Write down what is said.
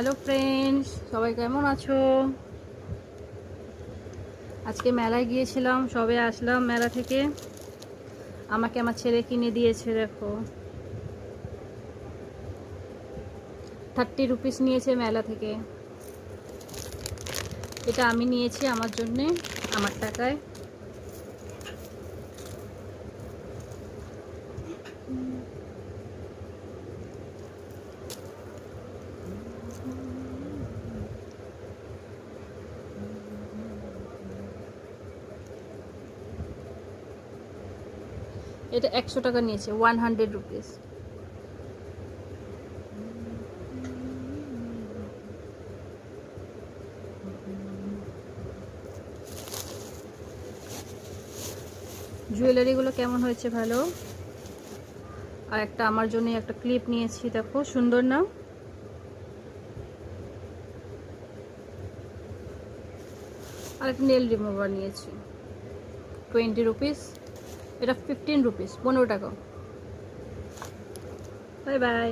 Hello friends সবাই কেমন আছো? আজকে মেলায় গিয়েছিলাম, সবে আসলাম মেলা থেকে। আমাকে আমার ছেলে কিনে দিয়েছে, দেখো। থার্টি রুপিস নিয়েছে মেলা থেকে। এটা আমি নিয়েছি আমার জন্যে, আমার টাকায়। এটা একশো টাকা নিয়েছে ওয়ান হান্ড্রেড রুপিস জুয়েলারিগুলো কেমন হয়েছে ভালো? আর একটা আমার জন্য একটা ক্লিপ নিয়েছি, দেখো, সুন্দর না? আর একটা নেল রিমুভার নিয়েছি টোয়েন্টি রুপিস এটা ফিফটিন রুপিস পনেরো টাকা। Bye bye